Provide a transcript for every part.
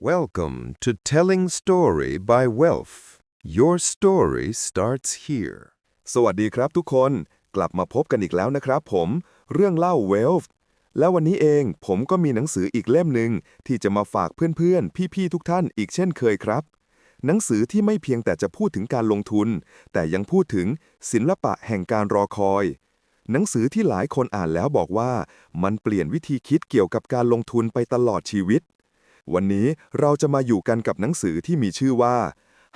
Welcome to Telling Story by Wealth. Your story starts here. สวัสดีครับทุกคน กลับมาพบกันอีกแล้วนะครับผม เรื่องเล่าเวลฟ์แล้ววันนี้เองผมก็มีหนังสืออีกเล่มหนึ่งที่จะมาฝากเพื่อนๆ พี่ๆ ทุกท่านอีกเช่นเคยครับ หนังสือที่ไม่เพียงแต่จะพูดถึงการลงทุน แต่ยังพูดถึงศิลปะแห่งการรอคอย หนังสือที่หลายคนอ่านแล้วบอกว่า มันเปลี่ยนวิธีคิดเกี่ยวกับการลงทุนไปตลอดชีวิต วันนี้เราจะมาอยู่กันกับหนังสือที่มีชื่อว่า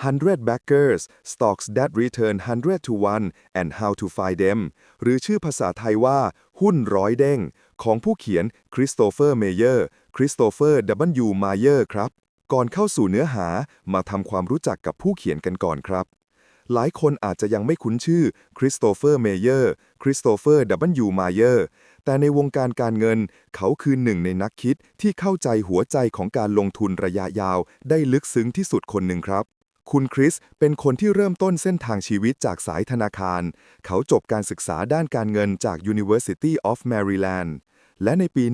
100 Backers Stocks That Return 100 to 1 and How to Find Them หรือชื่อภาษาไทยว่า หุ้นร้อยเด้ง ของผู้เขียนคริสโตเฟอร์เมเยอร์คริสโตเฟอร์ W. มาเยอร์ครับ ก่อนเข้าสู่เนื้อหามาทำความรู้จักกับผู้เขียนกันก่อนครับ หลายคนอาจจะยังไม่คุ้นชื่อคริสโตเฟอร์เมเยอร์คริสโตเฟอร์ W. มาเยอร์ แต่ในวงการการเงิน เขาคือหนึ่งในนักคิดที่เข้าใจหัวใจของการลงทุนระยะยาว ได้ลึกซึ้งที่สุดคนหนึ่งครับคุณคริสเป็นคนที่เริ่มต้นเส้นทางชีวิตจากสายธนาคาร เขาจบการศึกษาด้านการเงินจาก University of Maryland และในปี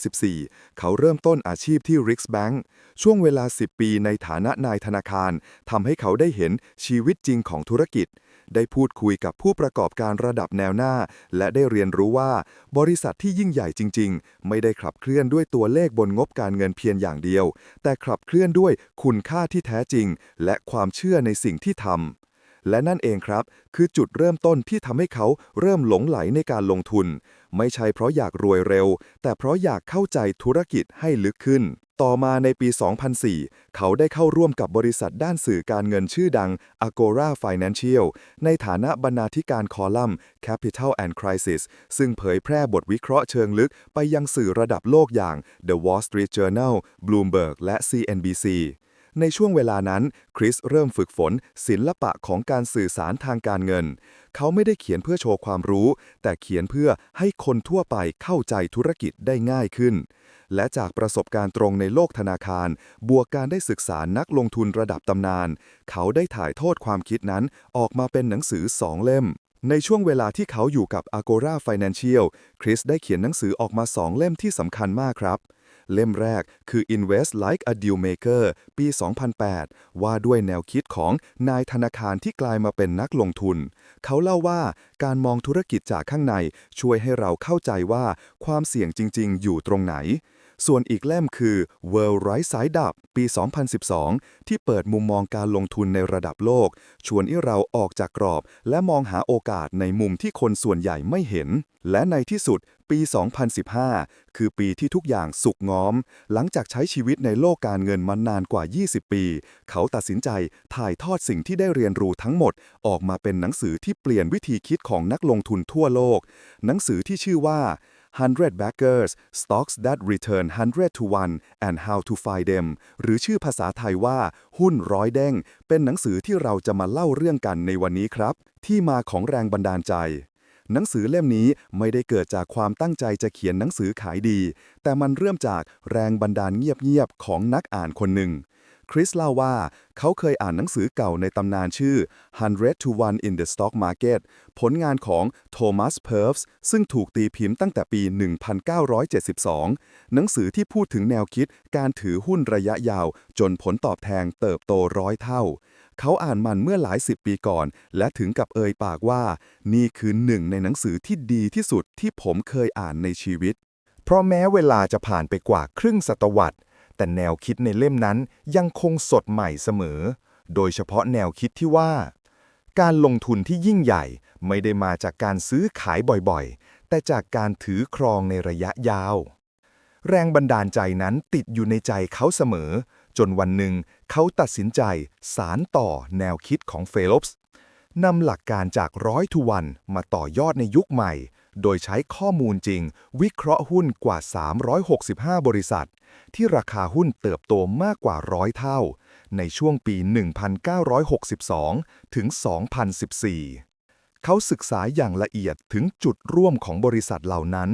1994 เขาเริ่มต้นอาชีพที่ Rix Bank ช่วงเวลา 10 ปีในฐานะนายธนาคารทำให้เขาได้เห็นชีวิตจริงของธุรกิจ ได้พูดคุยกับผู้ประกอบการระดับแนวหน้า และได้เรียนรู้ว่า บริษัทที่ยิ่งใหญ่จริง ๆ ไม่ได้ขับเคลื่อนด้วยตัวเลขบนงบการเงินเพียงอย่างเดียว แต่ขับเคลื่อนด้วยคุณค่าที่แท้จริง และความเชื่อในสิ่งที่ทำและนั่นเองครับ คือจุดเริ่มต้นที่ทำให้เขาเริ่มหลงไหลในการลงทุน ไม่ใช่เพราะอยากรวยเร็ว แต่เพราะอยากเข้าใจธุรกิจให้ลึกขึ้น ต่อมาในปี 2004 เขาได้เข้าร่วมกับบริษัทด้านสื่อการเงินชื่อดัง Agora Financial ในฐานะบรรณาธิการคอลัมน์ Capital and Crisis ซึ่งเผยแพร่บทวิเคราะห์เชิงลึกไปยังสื่อระดับโลกอย่าง The Wall Street Journal Bloomberg และ CNBC ในช่วงเวลานั้น คริสเริ่มฝึกฝน ศิลปะของการสื่อสารทางการเงิน เขาไม่ได้เขียนเพื่อโชว์ความรู้ แต่เขียนเพื่อให้คนทั่วไปเข้าใจธุรกิจได้ง่ายขึ้น และจากประสบการณ์ตรงในโลกธนาคาร บวกการได้ศึกษานักลงทุนระดับตำนาน เขาได้ถ่ายทอดความคิดนั้นออกมาเป็นหนังสือสองเล่ม ในช่วงเวลาที่เขาอยู่กับ Agora Financial คริสได้เขียนหนังสือออกมาสองเล่มที่สำคัญมากครับเล่มแรกคือ Invest Like a Deal Maker ปี 2008 ว่าด้วยแนวคิดของนายธนาคารที่กลายมาเป็นนักลงทุน เขาเล่าว่าการมองธุรกิจจากข้างในช่วยให้เราเข้าใจว่าความเสี่ยงจริง ๆ อยู่ตรงไหน ส่วนอีกเล่มคือ World Right Side Up ปี 2012 ที่เปิดมุมมองการลงทุนในระดับโลก ชวนให้เราออกจากกรอบ และมองหาโอกาสในมุมที่คนส่วนใหญ่ไม่เห็น และในที่สุดปี 2015 คือปีที่ทุกอย่างสุกง้อม หลังจากใช้ชีวิตในโลกการเงินมานานกว่า 20 ปี เขาตัดสินใจถ่ายทอดสิ่งที่ได้เรียนรู้ทั้งหมด ออกมาเป็นหนังสือที่เปลี่ยนวิธีคิดของนักลงทุนทั่วโลก หนังสือที่ชื่อว่า 100 Backers Stocks That Return 100 to 1 and How to Find Them หรือชื่อภาษาไทยว่า หุ้นร้อยเด้ง เป็นหนังสือที่เราจะมาเล่าเรื่องกันในวันนี้ครับ ที่มาของแรงบันดาลใจ หนังสือเล่มนี้ไม่ได้เกิดจากความตั้งใจจะเขียนหนังสือขายดี แต่มันเริ่มจากแรงบันดาลเงียบๆของนักอ่านคนหนึ่ง คริสเล่าว่า เขาเคยอ่านหนังสือเก่าในตำนานชื่อ 100 to 1 in the Stock Market ผลงานของโทมัสเพิร์ฟส์ซึ่งถูกตีพิมพ์ตั้งแต่ปี 1972 หนังสือที่พูดถึงแนวคิดการถือหุ้นระยะยาว จนผลตอบแทนเติบโตร้อยเท่า เขาอ่านมันเมื่อหลายสิบปีก่อน และถึงกับเอ่ยปากว่า นี่คือหนึ่งในหนังสือที่ดีที่สุดที่ผมเคยอ่านในชีวิต เพราะแม้เวลาจะผ่านไปกว่าครึ่งศตวรรษ แต่แนวคิดในเล่มนั้นยังคงสดใหม่เสมอ โดยเฉพาะแนวคิดที่ว่า การลงทุนที่ยิ่งใหญ่ไม่ได้มาจากการซื้อขายบ่อยๆ แต่จากการถือครองในระยะยาว แรงบันดาลใจนั้นติดอยู่ในใจเขาเสมอ จนวันหนึ่งเขาตัดสินใจสารต่อแนวคิดของเฟลปส์นำหลักการจากร้อยทุวันมาต่อยอดในยุคใหม่ โดยใช้ข้อมูลจริง วิเคราะห์หุ้นกว่า 365 บริษัท ที่ราคาหุ้นเติบโตมากกว่าร้อยเท่า ในช่วงปี 1962 ถึง 2014 เขาศึกษาอย่างละเอียดถึงจุดร่วมของบริษัทเหล่านั้น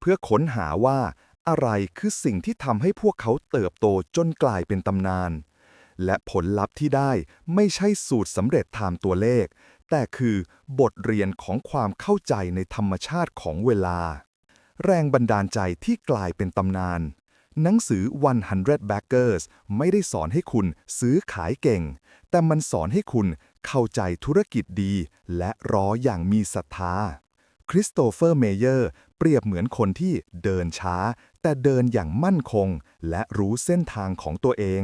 เพื่อค้นหาว่าอะไรคือสิ่งที่ทำให้พวกเขาเติบโตจนกลายเป็นตำนาน และผลลัพธ์ที่ได้ไม่ใช่สูตรสำเร็จตามตัวเลข แต่คือบทเรียนของความเข้าใจในธรรมชาติของเวลา แรงบันดาลใจที่กลายเป็นตำนาน หนังสือ 100 Backers ไม่ได้สอนให้คุณซื้อขายเก่ง แต่มันสอนให้คุณเข้าใจธุรกิจดี และรออย่างมีศรัทธาคริสโตเฟอร์เมเยอร์เปรียบเหมือนคนที่เดินช้า แต่เดินอย่างมั่นคง และรู้เส้นทางของตัวเอง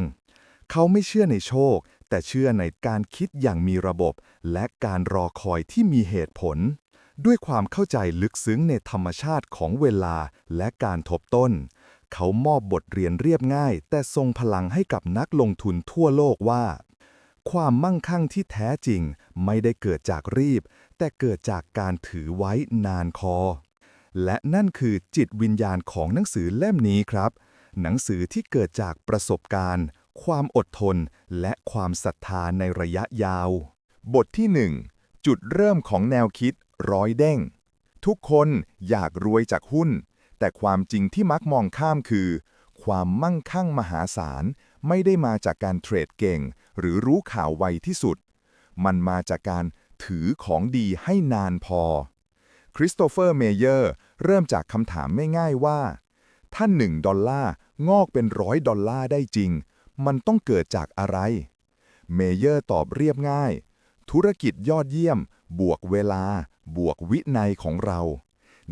เขาไม่เชื่อในโชค แต่เชื่อในการคิดอย่างมีระบบ และการรอคอยที่มีเหตุผล ด้วยความเข้าใจลึกซึ้งในธรรมชาติของเวลาและการทบต้น เขามอบบทเรียนเรียบง่าย แต่ทรงพลังให้กับนักลงทุนทั่วโลกว่า ความมั่งคั่งที่แท้จริงไม่ได้เกิดจากรีบ แต่เกิดจากการถือไว้นานคอ และนั่นคือจิตวิญญาณของหนังสือเล่มนี้ครับ หนังสือที่เกิดจากประสบการณ์ ความอดทน และความศรัทธาในระยะยาว บทที่ 1 จุดเริ่มของแนวคิดร้อยเด้ง ทุกคนอยากรวยจากหุ้น แต่ความจริงที่มักมองข้ามคือ ความมั่งคั่งมหาศาล ไม่ได้มาจากการเทรดเก่ง หรือรู้ข่าวไวที่สุด มันมาจากการถือของดีให้นานพอ คริสโตเฟอร์ เมเยอร์ เริ่มจากคำถามไม่ง่ายว่า ถ้า1ดอลลาร์งอกเป็นร้อยดอลลาร์ได้จริง มันต้องเกิดจากอะไร เมเยอร์ตอบเรียบง่าย ธุรกิจยอดเยี่ยม บวกเวลา บวกวินัยของเรา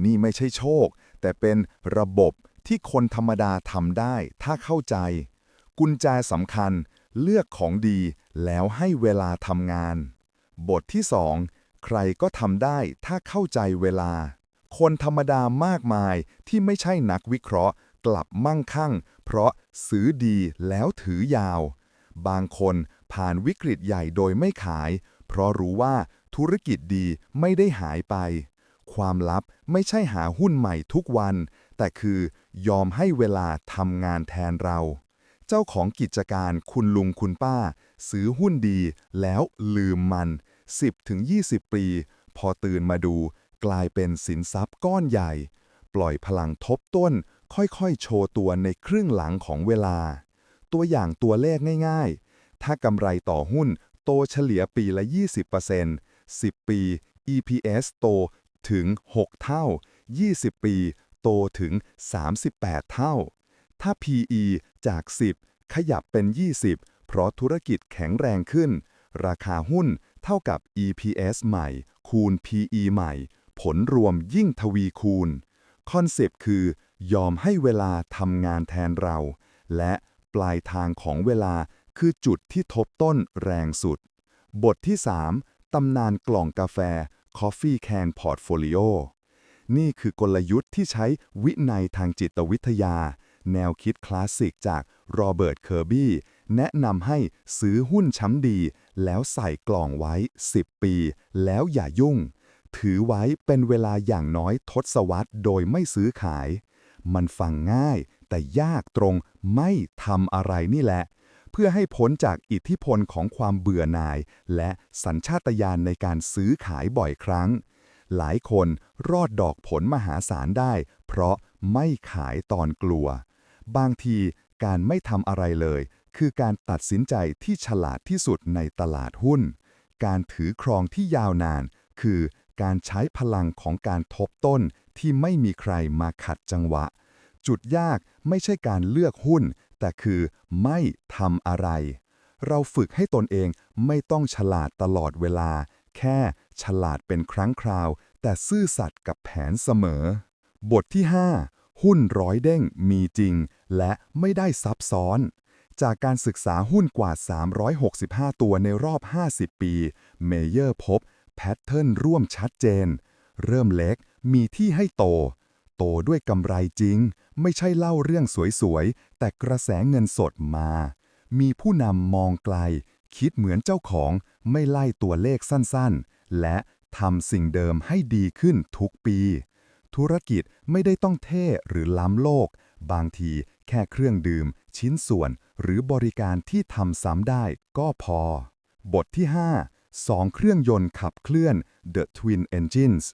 นี่ไม่ใช่โชค แต่เป็นระบบที่คนธรรมดาทำได้ ถ้าเข้าใจ กุญแจสำคัญ เลือกของดีแล้วให้เวลาทำงาน บทที่2ใครก็ทำได้ถ้าเข้าใจเวลา คนธรรมดามากมายที่ไม่ใช่นักวิเคราะห์ กลับมั่งคั่ง เพราะซื้อดีแล้วถือยาว บางคนผ่านวิกฤตใหญ่โดยไม่ขาย เพราะรู้ว่าธุรกิจดีไม่ได้หายไป ความลับไม่ใช่หาหุ้นใหม่ทุกวัน แต่คือยอมให้เวลาทำงานแทนเรา เจ้าของกิจการคุณลุงคุณป้า ซื้อหุ้นดีแล้วลืมมัน 10-20 ปี พอตื่นมาดู กลายเป็นสินทรัพย์ก้อนใหญ่ ปล่อยพลังทบต้น ค่อยๆ โชว์ตัวในครึ่งหลังของเวลา ตัวอย่างตัวเลขง่ายๆ ถ้ากำไรต่อหุ้นโตเฉลี่ยปีละ 20% 10 ปี EPS โตถึง 6 เท่า 20 ปี โตถึง 38 เท่า ถ้า PE จาก 10 ขยับเป็น 20 เพราะธุรกิจแข็งแรงขึ้น ราคาหุ้นเท่ากับ EPS ใหม่ คูณ PE ใหม่ ผลรวมยิ่งทวีคูณ คอนเซปต์คือ ยอมให้เวลาทำงานแทนเรา และปลายทางของเวลาคือจุดที่ทบต้นแรงสุด บทที่ 3 ตำนานกล่องกาแฟ Coffee Can Portfolio นี่คือกลยุทธ์ที่ใช้วินัยทางจิตวิทยา แนวคิดคลาสสิกจากโรเบิร์ต เคอร์บี้ แนะนำให้ซื้อหุ้นช้ำดี แล้วใส่กล่องไว้ 10 ปี แล้วอย่ายุ่ง ถือไว้เป็นเวลาอย่างน้อยทศวรรษโดยไม่ซื้อขาย มันฟังง่าย แต่ยากตรงไม่ทำอะไรนี่แหละ เพื่อให้พ้นจากอิทธิพลของความเบื่อหน่าย และสัญชาตญาณในการซื้อขายบ่อยครั้ง หลายคนรอดดอกผลมหาศาลได้ เพราะไม่ขายตอนกลัว บางทีการไม่ทำอะไรเลย คือการตัดสินใจที่ฉลาดที่สุดในตลาดหุ้น การถือครองที่ยาวนาน คือการใช้พลังของการทบต้นที่ไม่มีใครมาขัดจังหวะ จุดยากไม่ใช่การเลือกหุ้น แต่คือไม่ทำอะไร เราฝึกให้ตนเองไม่ต้องฉลาดตลอดเวลา แค่ฉลาดเป็นครั้งคราว แต่ซื่อสัตย์กับแผนเสมอ บทที่ 5 หุ้นร้อยเด้งมีจริง และไม่ได้ซับซ้อน จากการศึกษาหุ้นกว่า 365 ตัวในรอบ 50 ปี เมเยอร์พบแพทเทิร์นร่วมชัดเจน เริ่มเล็กมีที่ให้โต โตด้วยกำไรจริง ไม่ใช่เล่าเรื่องสวยๆ แต่กระแสเงินสดมา มีผู้นำมองไกล คิดเหมือนเจ้าของ ไม่ไล่ตัวเลขสั้นๆ และทำสิ่งเดิมให้ดีขึ้นทุกปี ธุรกิจไม่ได้ต้องเท่หรือล้ำโลก บางทีแค่เครื่องดื่ม ชิ้นส่วน หรือบริการที่ทำซ้ำได้ก็พอ บทที่ 5 2 เครื่องยนต์ขับเคลื่อน The Twin Engines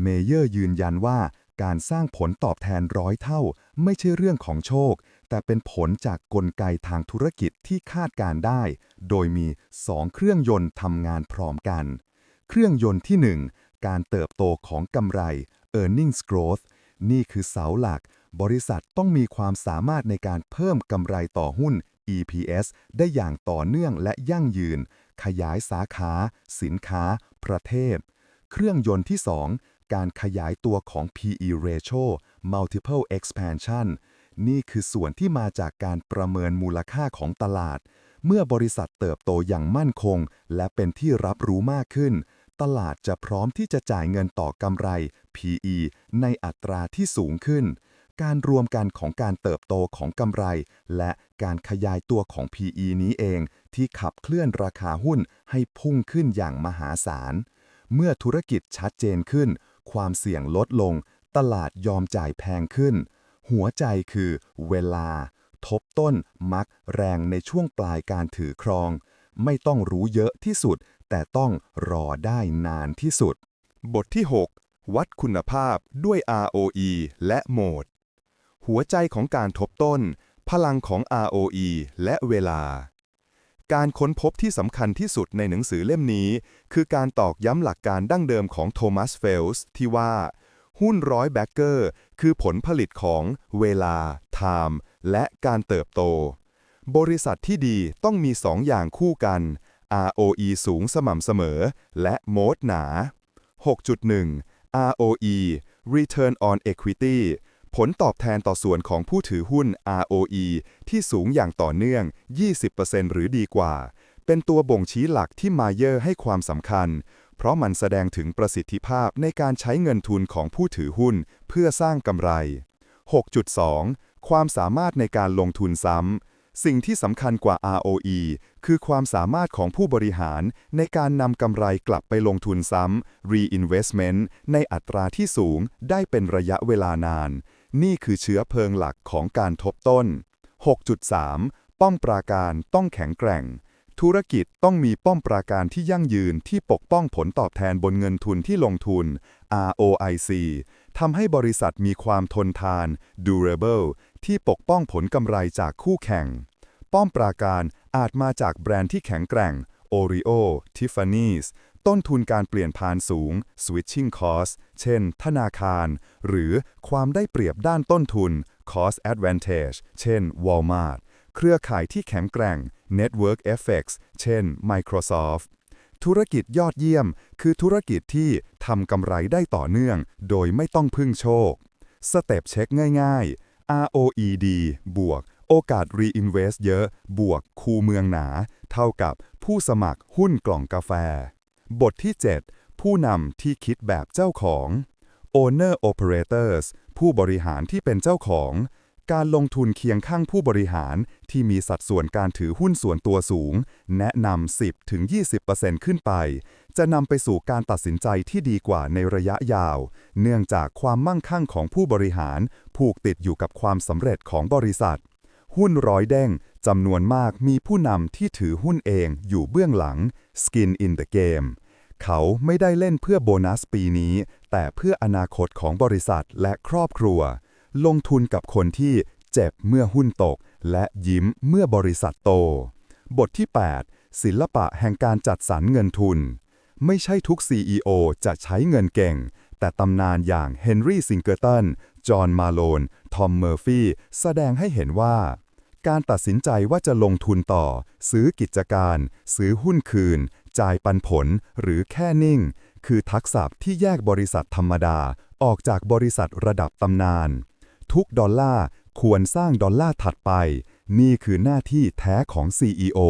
เมเยอร์ยืนยันว่า การสร้างผลตอบแทนร้อยเท่า ไม่ใช่เรื่องของโชค แต่เป็นผลจากกลไกทางธุรกิจที่คาดการได้ โดยมี 2 เครื่องยนต์ทำงานพร้อมกัน เครื่องยนต์ที่ 1 การเติบโตของกำไร earnings growth นี่คือเสาหลัก บริษัทต้องมีความสามารถในการเพิ่มกำไรต่อหุ้น EPS ได้อย่างต่อเนื่องและยั่งยืน ขยายสาขา สินค้า ประเทศ เครื่องยนต์ที่ 2 การขยายตัวของ PE ratio multiple expansion นี่คือส่วนที่มาจากการประเมินมูลค่าของตลาด เมื่อบริษัทเติบโตอย่างมั่นคง และเป็นที่รับรู้มากขึ้น ตลาดจะพร้อมที่จะจ่ายเงินต่อกำไร PE ในอัตราที่สูงขึ้น การรวมกันของการเติบโตของกำไร และการขยายตัวของ PE นี้เอง ที่ขับเคลื่อนราคาหุ้นให้พุ่งขึ้นอย่างมหาศาล เมื่อธุรกิจชัดเจนขึ้น ความเสี่ยงลดลง ตลาดยอมจ่ายแพงขึ้น หัวใจคือเวลา ทบต้นมักแรงในช่วงปลายการถือครอง ไม่ต้องรู้เยอะที่สุด แต่ต้องรอได้นานที่สุด บทที่ 6 วัดคุณภาพด้วย ROE และโหมด หัวใจของการทบต้น พลังของ ROE และเวลา การค้นพบที่สำคัญที่สุดในหนังสือเล่มนี้ คือการตอกย้ำหลักการดั้งเดิมของโทมัสเฟลส์ที่ว่า หุ้นร้อยแบ็กเกอร์คือผลผลิตของเวลา time และการเติบโต บริษัทที่ดีต้องมีสองอย่างคู่กัน ROE สูงสม่ำเสมอ และโมดหนา 6.1 ROE Return on Equity ผลตอบแทนต่อส่วนของผู้ถือหุ้น ROE ที่สูงอย่างต่อเนื่อง 20%หรือดีกว่า เป็นตัวบ่งชี้หลักที่มาเยอร์ให้ความสำคัญ เพราะมันแสดงถึงประสิทธิภาพในการใช้เงินทุนของผู้ถือหุ้นเพื่อสร้างกำไร 6.2 ความสามารถในการลงทุนซ้ำ สิ่งที่สำคัญกว่า ROE คือความสามารถของผู้บริหารในการนำกำไรกลับไปลงทุนซ้ำ reinvestment ในอัตราที่สูงได้เป็นระยะเวลานาน นี่คือเชื้อเพลิงหลักของการทบต้น 6.3 ป้อมปราการต้องแข็งแกร่ง ธุรกิจต้องมีป้อมปราการที่ยั่งยืนที่ปกป้องผลตอบแทนบนเงินทุนที่ลงทุน ROIC ทำให้บริษัทมีความทนทาน durable ที่ปกป้องผลกำไรจากคู่แข่ง ป้อมปราการอาจมาจากแบรนด์ที่แข็งแกร่ง Oreo, Tiffany's ต้นทุนการเปลี่ยนผ่านสูง switching cost เช่น ธนาคาร หรือความได้เปรียบด้านต้นทุน cost advantage เช่น Walmart เครือข่ายที่แข็งแกร่ง network effects เช่น Microsoft ธุรกิจยอดเยี่ยม คือธุรกิจที่ทำกำไรได้ต่อเนื่อง โดยไม่ต้องพึ่งโชค สเต็ปเช็คง่าย ๆ ROED บวก โอกาส reinvest เยอะ บวก คูเมืองหนา เท่ากับผู้สมัครหุ้นกล่องกาแฟ บทที่ 7 ผู้นำที่คิดแบบเจ้าของ Owner Operators ผู้บริหารที่เป็นเจ้าของ การลงทุนเคียงข้างผู้บริหารที่มีสัดส่วนการถือหุ้นส่วนตัวสูง แนะนำ 10-20%ขึ้นไป จะนำไปสู่การตัดสินใจที่ดีกว่าในระยะยาว เนื่องจากความมั่งคั่งของผู้บริหาร ผูกติดอยู่กับความสำเร็จของบริษัท หุ้นร้อยเด้ง จำนวนมากมีผู้นำที่ถือหุ้นเองอยู่เบื้องหลัง skin in the game เขาไม่ได้เล่นเพื่อโบนัสปีนี้ แต่เพื่ออนาคตของบริษัทและครอบครัว ลงทุนกับคนที่เจ็บเมื่อหุ้นตก และยิ้มเมื่อบริษัทโต บทที่ 8 ศิลปะแห่งการจัดสรรเงินทุน ไม่ใช่ทุก CEO จะใช้เงินเก่ง แต่ตำนานอย่างเฮนรี่ซิงเกอร์ตัน จอห์นมาโลน ทอมเมอร์ฟี่ แสดงให้เห็นว่า การตัดสินใจว่าจะลงทุนต่อ ซื้อกิจการ ซื้อหุ้นคืน จ่ายปันผล หรือแค่นิ่ง คือทักษะที่แยกบริษัทธรรมดา ออกจากบริษัทระดับตำนาน ทุกดอลลาร์ควรสร้างดอลลาร์ถัดไป นี่คือหน้าที่แท้ของ CEO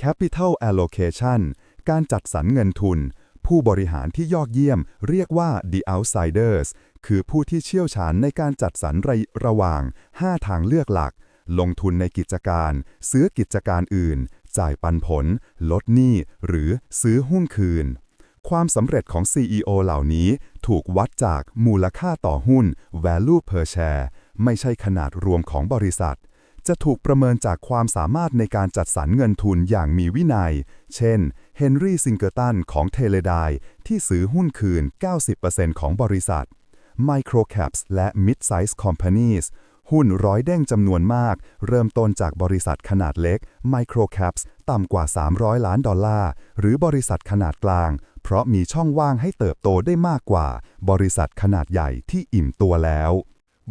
Capital Allocation การจัดสรรเงินทุน ผู้บริหารที่ยอดเยี่ยม เรียกว่า the outsiders คือผู้ที่เชี่ยวชาญในการจัดสรรระระหว่าง 5 ทางเลือกหลัก ลงทุนในกิจการ ซื้อกิจการอื่น จ่ายปันผล ลดหนี้ หรือซื้อหุ้นคืน ความสำเร็จของ CEO เหล่านี้ถูกวัดจากมูลค่าต่อหุ้น value per share ไม่ใช่ขนาดรวมของบริษัท จะถูกประเมินจากความสามารถในการจัดสรรเงินทุนอย่างมีวินัย เช่น เฮนรี่ซิงเกอร์ตันของเทเลไดที่ซื้อหุ้นคืน 90%ของบริษัท Microcaps และ Mid-Size Companies หุ้นร้อยเด้งจำนวนมาก เริ่มต้นจากบริษัทขนาดเล็ก Microcaps ต่ำกว่า 300 ล้านดอลลาร์ หรือบริษัทขนาดกลาง เพราะมีช่องว่างให้เติบโตได้มากกว่า บริษัทขนาดใหญ่ที่อิ่มตัวแล้ว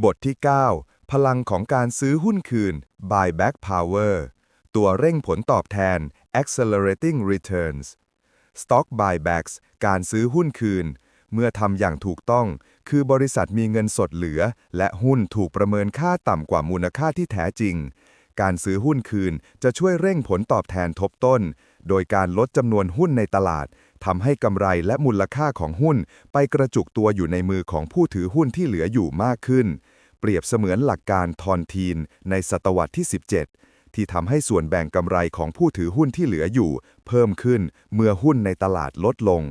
บทที่ 9 พลังของการซื้อหุ้นคืน buyback power ตัวเร่งผลตอบแทน accelerating returns stock buybacks การซื้อหุ้นคืน เมื่อทำอย่างถูกต้อง คือบริษัทมีเงินสดเหลือ และหุ้นถูกประเมินค่าต่ำกว่ามูลค่าที่แท้จริง การซื้อหุ้นคืนจะช่วยเร่งผลตอบแทนทบต้น โดยการลดจำนวนหุ้นในตลาดทำให้กำไรและมูลค่าของหุ้น ไปกระจุกตัวอยู่ในมือของผู้ถือหุ้นที่เหลืออยู่มากขึ้น เปรียบเสมือนหลักการทอนทีน ในศตวรรษที่ 17 ที่ทำให้ส่วนแบ่งกำไรของผู้ถือหุ้นที่เหลืออยู่ เพิ่มขึ้นเมื่อหุ้นในตลาดลดลง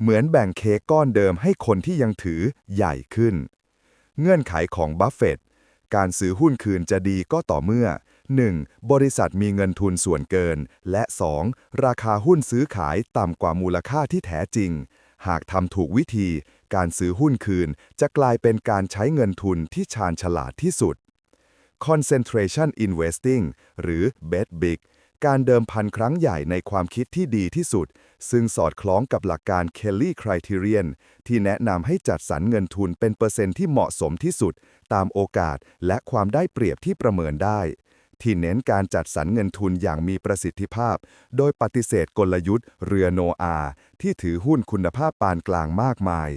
เหมือนแบ่งเค้กก้อนเดิมให้คนที่ยังถือใหญ่ขึ้น เงื่อนไขของบัฟเฟตต์การซื้อหุ้นคืนจะดีก็ต่อเมื่อ 1. บริษัทมีเงินทุนส่วนเกิน และ 2. ราคาหุ้นซื้อขายต่ำกว่ามูลค่าที่แท้จริง หากทำถูกวิธี การซื้อหุ้นคืนจะกลายเป็นการใช้เงินทุนที่ชาญฉลาดที่สุด concentration investing หรือ bet big การเดิมพันครั้งใหญ่ในความคิดที่ดีที่สุด ซึ่งสอดคล้องกับหลักการ Kelly Criterion ที่แนะนำให้จัดสรรเงินทุนเป็นเปอร์เซ็นต์ที่เหมาะสมที่สุด ตามโอกาสและความได้เปรียบที่ประเมินได้ ที่เน้นการจัดสรรเงินทุนอย่างมีประสิทธิภาพ โดยปฏิเสธกลยุทธ์เรือโนอาที่ถือหุ้นคุณภาพปานกลางมากมาย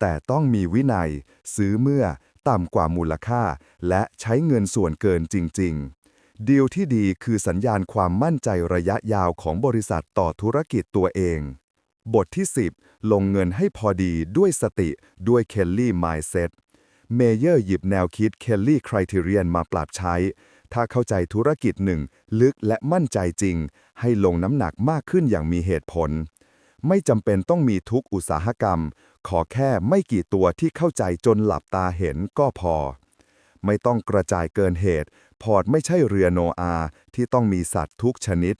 แต่ต้องมีวินัย ซื้อเมื่อ ต่ำกว่ามูลค่า และใช้เงินส่วนเกินจริง ๆ ดีลที่ดีคือสัญญาณความมั่นใจระยะยาวของบริษัทต่อธุรกิจตัวเอง บทที่ 10 ลงเงินให้พอดีด้วยสติด้วยเคลลี่ Mindset เมเยอร์หยิบแนวคิดเคลลี่ Criterion มาปรับใช้ ถ้าเข้าใจธุรกิจหนึ่ง ลึกและมั่นใจจริง ให้ลงน้ำหนักมากขึ้นอย่างมีเหตุผล ไม่จำเป็นต้องมีทุกอุตสาหกรรม ขอแค่ไม่กี่ตัวที่เข้าใจจนหลับตาเห็นก็พอ ไม่ต้องกระจายเกินเหตุ พอร์ตไม่ใช่เรือโนอาที่ต้องมีสัตว์ทุกชนิด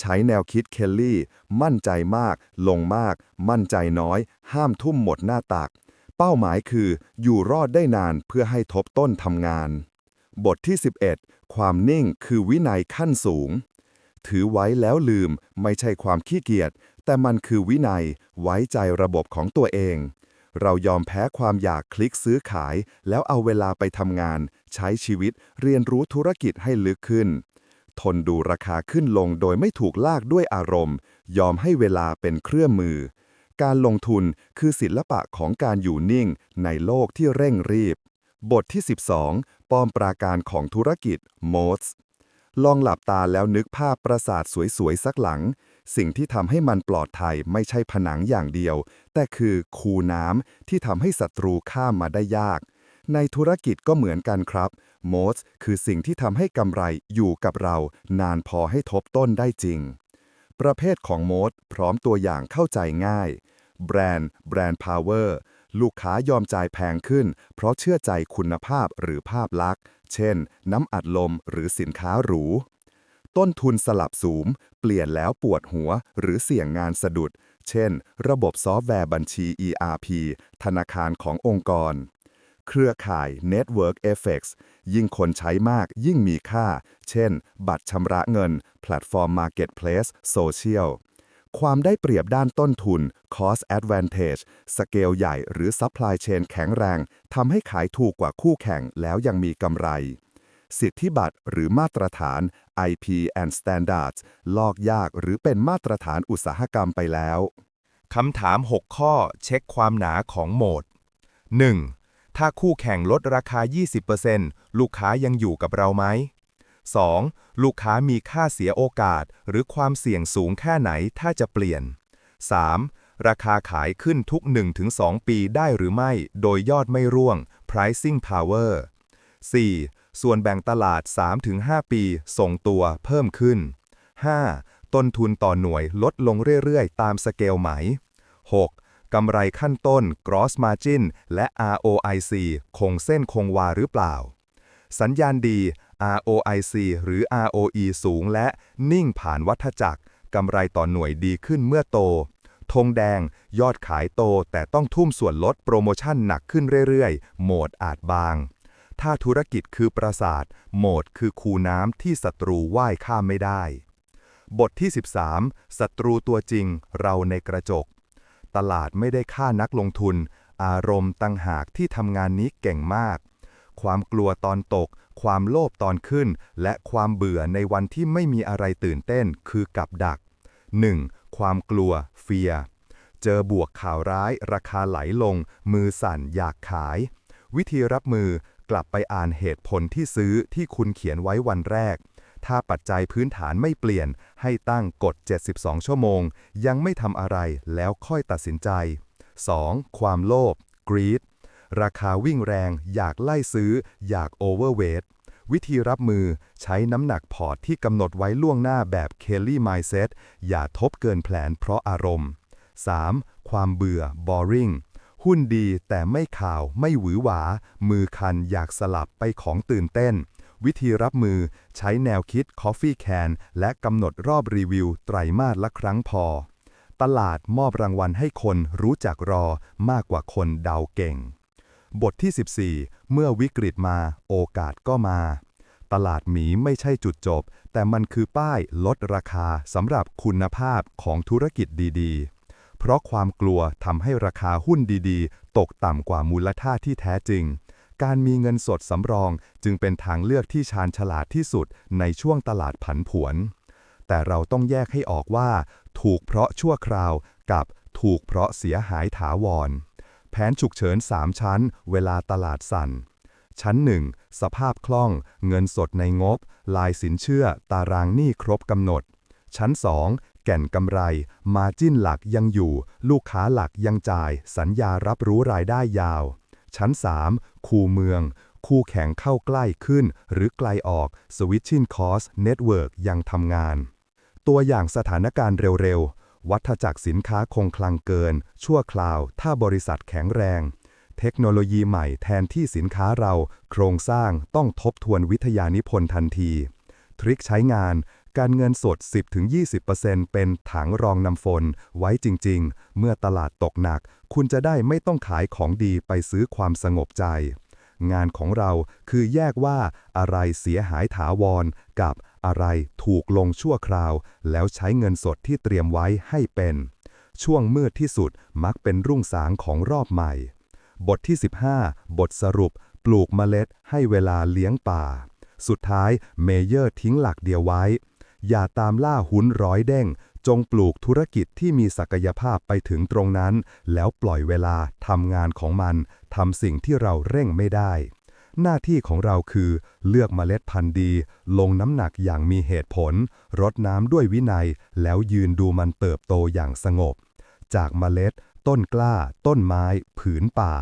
ใช้แนวคิดเคลลี่ มั่นใจมาก ลงมาก มั่นใจน้อย ห้ามทุ่มหมดหน้าตัก เป้าหมายคืออยู่รอดได้นานเพื่อให้ทบต้นทำงาน บทที่ 11 ความนิ่งคือวินัยขั้นสูง ถือไว้แล้วลืมไม่ใช่ความขี้เกียจแต่มันคือวินัยไว้ใจระบบของตัวเอง เรายอมแพ้ความอยากคลิกซื้อขาย แล้วเอาเวลาไปทำงาน ใช้ชีวิตเรียนรู้ธุรกิจให้ลึกขึ้น ทนดูราคาขึ้นลงโดยไม่ถูกลากด้วยอารมณ์ ยอมให้เวลาเป็นเครื่องมือ การลงทุนคือศิลปะของการอยู่นิ่งในโลกที่เร่งรีบ บทที่ 12ปอมปราการของธุรกิจ m o d s ลองหลับตาแล้วนึกภาพปราสาทสวยๆสักหลัง สิ่งที่ทำให้มันปลอดภัยไม่ใช่ผนังอย่างเดียว แต่คือคูน้ำที่ทำให้ศัตรูข้ามมาได้ยาก ในธุรกิจก็เหมือนกันครับโมสคือสิ่งที่ทำให้กำไรอยู่กับเรา นานพอให้ทบต้นได้จริง ประเภทของโมดพร้อมตัวอย่างเข้าใจง่าย แบรนด์แบรนด์พาวเวอร์ลูกค้ายอมจ่ายแพงขึ้น เพราะเชื่อใจคุณภาพหรือภาพลักษณ์ เช่น น้ำอัดลมหรือสินค้าหรู ต้นทุนสลับสูง เปลี่ยนแล้วปวดหัว หรือเสี่ยงงานสะดุด เช่น ระบบซอฟต์แวร์บัญชี ERP ธนาคารขององค์กร เครือข่าย Network Effects ยิ่งคนใช้มากยิ่งมีค่า เช่น บัตรชำระเงิน แพลตฟอร์ม Marketplace Social ความได้เปรียบด้านต้นทุน Cost Advantage สเกลใหญ่หรือ Supply Chain แข็งแรง ทำให้ขายถูกกว่าคู่แข่งแล้วยังมีกำไร สิทธิบัตรหรือมาตรฐาน IP and Standards ลอกยากหรือเป็นมาตรฐานอุตสาหกรรมไปแล้วคำถาม 6 ข้อเช็คความหนาของโหมด 1. ถ้าคู่แข่งลดราคา 20%ลูกค้ายังอยู่กับเราไหม 2. ลูกค้ามีค่าเสียโอกาสหรือความเสี่ยงสูงแค่ไหนถ้าจะเปลี่ยน 3. ราคาขายขึ้นทุก 1-2 ปีได้หรือไม่ โดยยอดไม่ร่วง pricing power 4. ส่วนแบ่งตลาด 3-5 ปีส่งตัวเพิ่มขึ้น 5. ต้นทุนต่อหน่วยลดลงเรื่อยๆ ตามสเกลไหม 6. กำไรขั้นต้น gross margin และ ROIC คงเส้นคงวาหรือเปล่า สัญญาณดี ROIC หรือ ROE สูงและนิ่งผ่านวัฏจักรกำไรต่อหน่วยดีขึ้นเมื่อโต ธงแดง ยอดขายโตแต่ต้องทุ่มส่วนลดโปรโมชั่นหนักขึ้นเรื่อยๆ โหมดอาจบาง ถ้าธุรกิจคือปราสาท โหมดคือคูน้ำที่ศัตรูว่ายข้ามไม่ได้ บทที่ 13ศัตรูตัวจริง เราในกระจก ตลาดไม่ได้ฆ่านักลงทุน อารมณ์ตั้งหากที่ทำงานนี้เก่งมาก ความกลัวตอนตก ความโลภตอนขึ้น และความเบื่อในวันที่ไม่มีอะไรตื่นเต้นคือกับดัก 1. ความกลัว เฟียเจอบวกข่าวร้าย ราคาไหลลง มือสั่นอยากขาย วิธีรับมือ กลับไปอ่านเหตุผลที่ซื้อที่คุณเขียนไว้วันแรก ถ้าปัจจัยพื้นฐานไม่เปลี่ยน ให้ตั้งกฎ 72 ชั่วโมง ยังไม่ทำอะไรแล้วค่อยตัดสินใจ 2. ความโลภ greed ราคาวิ่งแรง อยากไล่ซื้อ อยากโอเวอร์เวทวิธีรับมือใช้น้ำหนักพอร์ตที่กำหนดไว้ล่วงหน้าแบบ Kelly Mindset อย่าทบเกินแผนเพราะอารมณ์ 3. ความเบื่อ boring หุ้นดีแต่ไม่ข่าวไม่หวือหวา มือคันอยากสลับไปของตื่นเต้น วิธีรับมือใช้แนวคิด Coffee Can และกำหนดรอบรีวิว ไตรมาสละครั้งพอ ตลาดมอบรางวัลให้คนรู้จักรอมากกว่าคนเดาเก่ง บทที่ 14 เมื่อวิกฤตมาโอกาสก็มา ตลาดหมีไม่ใช่จุดจบ แต่มันคือป้ายลดราคาสำหรับคุณภาพของธุรกิจดี ๆ เพราะความกลัวทำให้ราคาหุ้นดีๆ ตกต่ำกว่ามูลค่าที่แท้จริง การมีเงินสดสำรองจึงเป็นทางเลือกที่ชาญฉลาดที่สุดในช่วงตลาดผันผวน แต่เราต้องแยกให้ออกว่า ถูกเพราะชั่วคราวกับถูกเพราะเสียหายถาวร แผนฉุกเฉิน 3 ชั้น เวลาตลาดสั่น ชั้น 1 สภาพคล่อง เงินสดในงบ ลายสินเชื่อ ตารางหนี้ครบกำหนด ชั้น 2 แก่นกำไร มาจิ้นหลักยังอยู่ ลูกค้าหลักยังจ่าย สัญญารับรู้รายได้ยาว ชั้น 3 คูเมือง คู่แข่งเข้าใกล้ขึ้น หรือไกลออก Switching Cost Network ยังทำงาน ตัวอย่างสถานการณ์เร็วๆ วัฏจักรสินค้าคงคลังเกิน ชั่วคราว ถ้าบริษัทแข็งแรง เทคโนโลยีใหม่แทนที่สินค้าเรา โครงสร้างต้องทบทวนวิทยานิพนธ์ทันที ทริคใช้งาน การเงินสด 10-20%เป็นถังรองนำฝนไว้จริง ๆ เมื่อตลาดตกหนัก คุณจะได้ไม่ต้องขายของดีไปซื้อความสงบใจ งานของเราคือแยกว่าอะไรเสียหายถาวร กับอะไรถูกลงชั่วคราว แล้วใช้เงินสดที่เตรียมไว้ให้เป็น ช่วงมืดที่สุดมักเป็นรุ่งสางของรอบใหม่ บทที่ 15 บทสรุป ปลูกเมล็ดให้เวลาเลี้ยงป่าสุดท้ายเมเยอร์ทิ้งหลักเดียวไว้ อย่าตามล่าหุ้นร้อยเด้ง จงปลูกธุรกิจที่มีศักยภาพไปถึงตรงนั้น แล้วปล่อยเวลาทำงานของมันทำสิ่งที่เราเร่งไม่ได้ หน้าที่ของเราคือ เลือกเมล็ดพันธุ์ดี ลงน้ำหนักอย่างมีเหตุผล รดน้ำด้วยวินัย แล้วยืนดูมันเติบโตอย่างสงบ จากเมล็ด ต้นกล้า ต้นไม้ ผืนป่า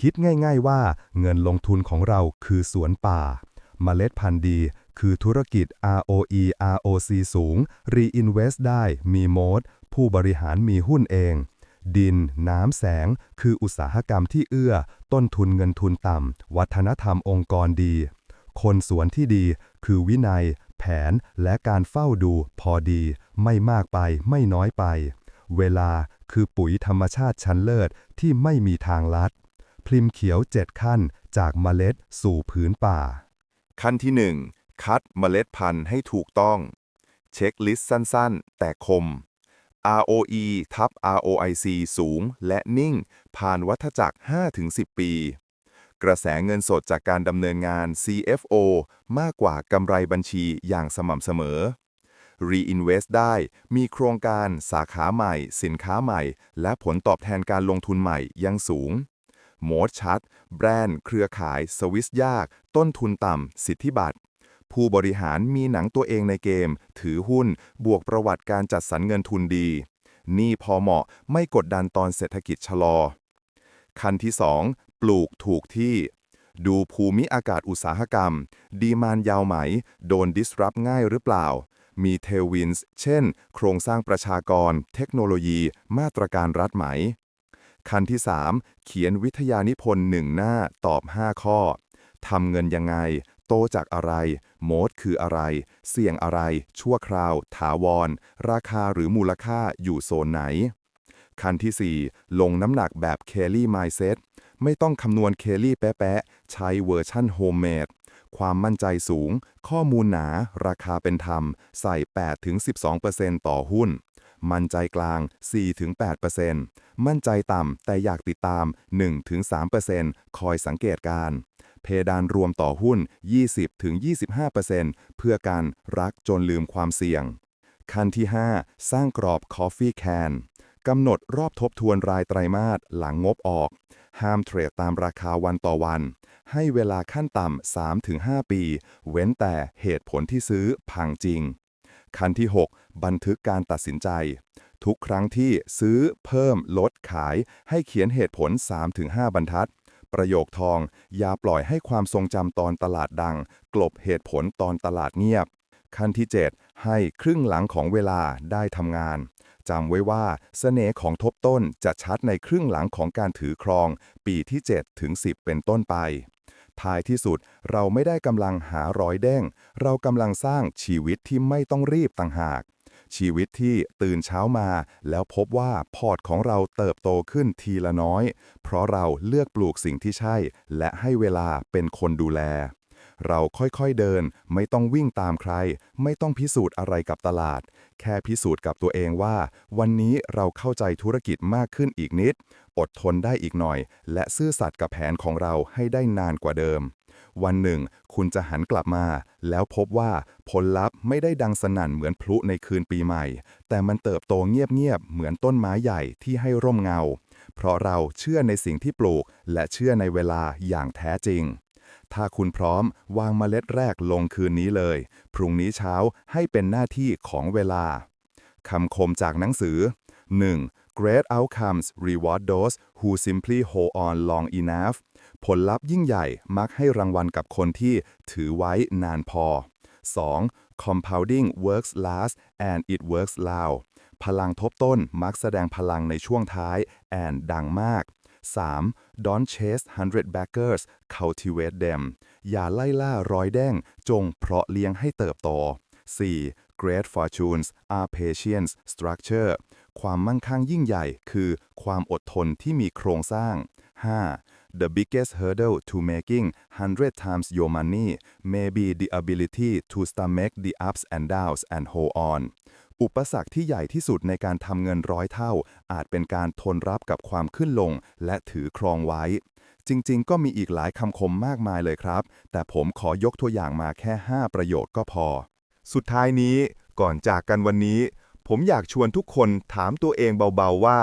คิดง่าย ๆว่า เงินลงทุนของเราคือสวนป่าเมล็ดพันธุ์ดี คือธุรกิจ ROE ROC สูง Reinvest ได้ มีโมด ผู้บริหารมีหุ้นเอง ดิน น้ำแสง คืออุตสาหกรรมที่เอื้อ ต้นทุนเงินทุนต่ำ วัฒนธรรมองค์กรดี คนสวนที่ดี คือวินัย แผน และการเฝ้าดูพอดี ไม่มากไปไม่น้อยไป เวลาคือปุ๋ยธรรมชาติชั้นเลิศที่ไม่มีทางลัด พลิมเขียว 7 ขั้น จากเมล็ดสู่ผืนป่า ขั้นที่ 1 คัดเมล็ดพันธุ์ให้ถูกต้อง เช็คลิสต์สั้นๆ แต่คม ROE ทับ ROIC สูงและนิ่ง ผ่านวัฏจักร 5-10 ปี กระแสเงินสดจากการดำเนินงาน CFO มากกว่ากำไรบัญชีอย่างสม่ำเสมอ Reinvest ได้มีโครงการสาขาใหม่ สินค้าใหม่ และผลตอบแทนการลงทุนใหม่ยังสูงโมดชัด แบรนด์ เครือข่าย สวิสยาก ต้นทุนต่ำ สิทธิบัตร ผู้บริหารมีหนังตัวเองในเกม ถือหุ้น บวกประวัติการจัดสรรเงินทุนดี นี่พอเหมาะไม่กดดันตอนเศรษฐกิจชะลอ ขั้นที่ 2 ปลูกถูกที่ ดูภูมิอากาศอุตสาหกรรม ดีมานยาวไหม โดน disrupt ง่ายหรือเปล่า มีเทลวินส์เช่น โครงสร้างประชากร เทคโนโลยี มาตรการรัฐไหมขั้นที่ 3 เขียนวิทยานิพนธ์หนึ่งหน้าตอบ 5 ข้อ ทำเงินยังไง โตจากอะไร โมดคืออะไร เสี่ยงอะไร ชั่วคราว ถาวร ราคาหรือมูลค่าอยู่โซนไหน ขั้นที่ 4 ลงน้ำหนักแบบเคลลี่ไมเซ็ตไม่ต้องคำนวณเคลลี่แป๊ะๆ ใช้เวอร์ชั่นโฮมเมดความมั่นใจสูง ข้อมูลหนา ราคาเป็นธรรม ใส่ 8-12%ต่อหุ้น มั่นใจกลาง 4-8%มั่นใจต่ำแต่อยากติดตาม 1-3%คอยสังเกตการ เพดานรวมต่อหุ้น 20-25%เพื่อการรักจนลืมความเสี่ยง ขั้นที่ 5 สร้างกรอบ Coffee Can กำหนดรอบทบทวนรายไตรมาสหลังงบออก ห้ามเทรดตามราคาวันต่อวัน ให้เวลาขั้นต่ำ 3-5 ปี เว้นแต่เหตุผลที่ซื้อพังจริง ขั้นที่ 6 บันทึกการตัดสินใจ ทุกครั้งที่ซื้อเพิ่มลดขาย ให้เขียนเหตุผล 3-5 บรรทัด ประโยคทอง อย่าปล่อยให้ความทรงจำตอนตลาดดัง กลบเหตุผลตอนตลาดเงียบ ขั้นที่ 7 ให้ครึ่งหลังของเวลาได้ทำงานจำไว้ว่าเสน่ห์ของทบต้นจะชัดในครึ่งหลังของการถือครอง ปีที่ 7 ถึง 10 เป็นต้นไป ท้ายที่สุดเราไม่ได้กำลังหารอยเด้ง เรากำลังสร้างชีวิตที่ไม่ต้องรีบต่างหาก ชีวิตที่ตื่นเช้ามา แล้วพบว่าพอร์ตของเราเติบโตขึ้นทีละน้อย เพราะเราเลือกปลูกสิ่งที่ใช่ และให้เวลาเป็นคนดูแล เราค่อยๆเดิน ไม่ต้องวิ่งตามใคร ไม่ต้องพิสูจน์อะไรกับตลาด แค่พิสูจน์กับตัวเองว่า วันนี้เราเข้าใจธุรกิจมากขึ้นอีกนิด อดทนได้อีกหน่อย และซื่อสัตย์กับแผนของเราให้ได้นานกว่าเดิม วันหนึ่ง คุณจะหันกลับมา แล้วพบว่าผลลัพธ์ไม่ได้ดังสนั่นเหมือนพลุในคืนปีใหม่ แต่มันเติบโตเงียบๆเหมือนต้นไม้ใหญ่ที่ให้ร่มเงา เพราะเราเชื่อในสิ่งที่ปลูก และเชื่อในเวลาอย่างแท้จริง ถ้าคุณพร้อม วางเมล็ดแรกลงคืนนี้เลย พรุ่งนี้เช้าให้เป็นหน้าที่ของเวลาคำคมจากหนังสือ 1. Great outcomes reward those who simply hold on long enough ผลลัพธ์ยิ่งใหญ่มักให้รางวัลกับคนที่ถือไว้นานพอ 2. compounding works last and it works loud พลังทบต้นมักแสดงพลังในช่วงท้าย and ดังมาก 3. Don't chase 100 backers cultivate them อย่าไล่ล่าร้อยแดง จงเพาะเลี้ยงให้เติบโต 4. Great fortunes are patience structure ความมั่งคั่งยิ่งใหญ่คือความอดทนที่มีโครงสร้าง 5. The biggest hurdle to making 100 times your money may be the ability to stomach the ups and downs and hold on อุปสรรคที่ใหญ่ที่สุดในการทำเงินร้อยเท่า อาจเป็นการทนรับกับความขึ้นลง และถือครองไว้ จริง ๆ ก็มีอีกหลายคำคมมากมายเลยครับ แต่ผมขอยกตัวอย่างมาแค่ 5 ประโยคก็พอ สุดท้ายนี้ ก่อนจากกันวันนี้ ผมอยากชวนทุกคนถามตัวเองเบาๆว่า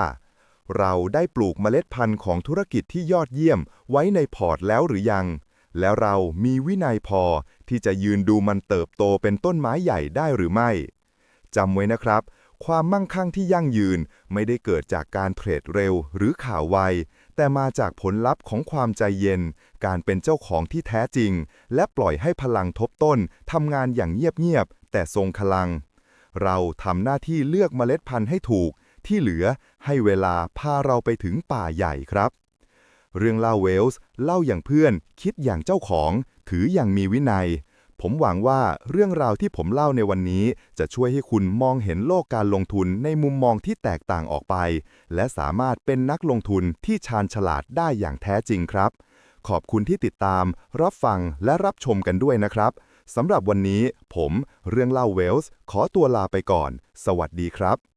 เราได้ปลูกเมล็ดพันธุ์ของธุรกิจที่ยอดเยี่ยม ไว้ในพอร์ตแล้วหรือยัง แล้วเรามีวินัยพอที่จะยืนดูมันเติบโตเป็นต้นไม้ใหญ่ได้หรือไม่ จำไว้นะครับ ความมั่งคั่งที่ยั่งยืนไม่ได้เกิดจากการเทรดเร็วหรือข่าวไว แต่มาจากผลลัพธ์ของความใจเย็น การเป็นเจ้าของที่แท้จริง และปล่อยให้พลังทบต้นทำงานอย่างเงียบๆแต่ทรงพลัง เราทำหน้าที่เลือกเมล็ดพันธุ์ให้ถูก ที่เหลือให้เวลาพาเราไปถึงป่าใหญ่ครับเรื่องเล่าเวลส์เล่าอย่างเพื่อน คิดอย่างเจ้าของ ถืออย่างมีวินัย ผมหวังว่าเรื่องราวที่ผมเล่าในวันนี้ จะช่วยให้คุณมองเห็นโลกการลงทุนในมุมมองที่แตกต่างออกไป และสามารถเป็นนักลงทุนที่ชาญฉลาดได้อย่างแท้จริงครับ ขอบคุณที่ติดตาม รับฟังและรับชมกันด้วยนะครับสำหรับวันนี้ ผมเรื่องเล่าเวลส์ ขอตัวลาไปก่อน สวัสดีครับ